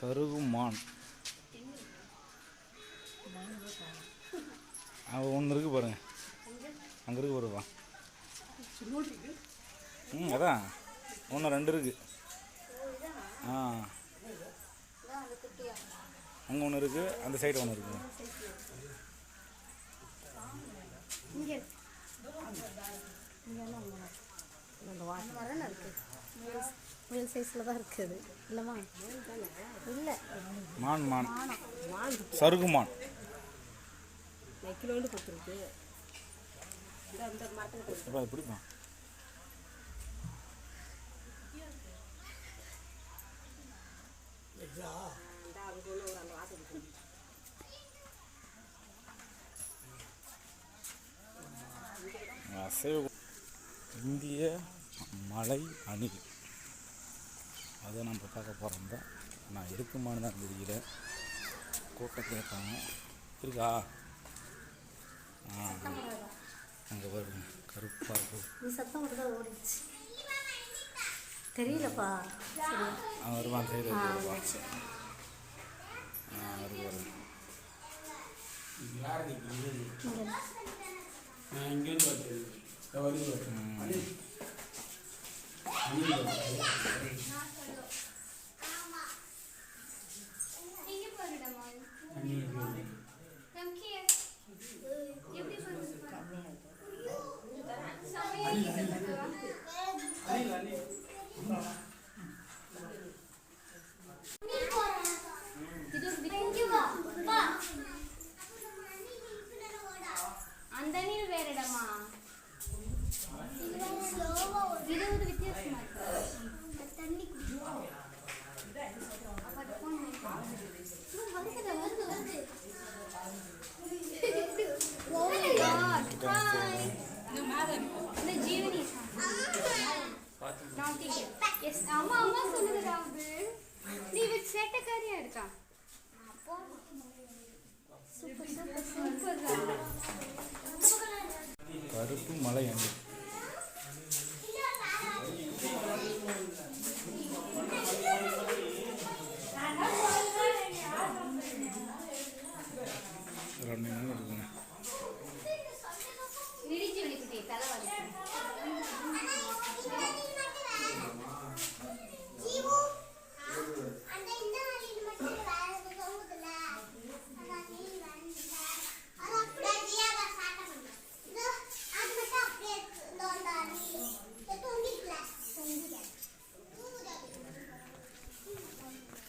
சருகு மான் ஒன்று இருக்கு பாருங்க. அங்கே இருக்கு பாருவா ம் அதான். ஒன்று ரெண்டு இருக்கு. ஆ. அங்கே ஒன்று இருக்கு அந்த சைடு ஒன்று இருக்கு. இங்கே முயல் சைஸில் தான் இருக்குது. இல்லைம்மா? இல்லை. மான் மான். மான். சருகு மான். கிலோண்டு கொடுத்துருக்கு. பிடிப்பா அசைவ இந்திய மலை அணில் அதை நம்ம பார்க்க போகிறோம் தான் நான் இருக்குமான்னு தான் தெரியல. கூட்டம் கேட்பாங்க இருக்கா? ஆ. அங்கே பாருங்க. கருப்பாக இருக்கும் தெரியலப்பா. வருவான். சைடு வருவான். இங்கே வருது வருது இங்க பாருடா மான் கம் அம்மா அம்மா சொன்னதுடா நீ இவ சேட்டக்காரியா இருக்கா? சூப்பர் சூப்பர் சூப்பர்டா கருப்பு மலை அங்கே ரெண்டு நிமிடம் இருக்குங்க இடிச்சு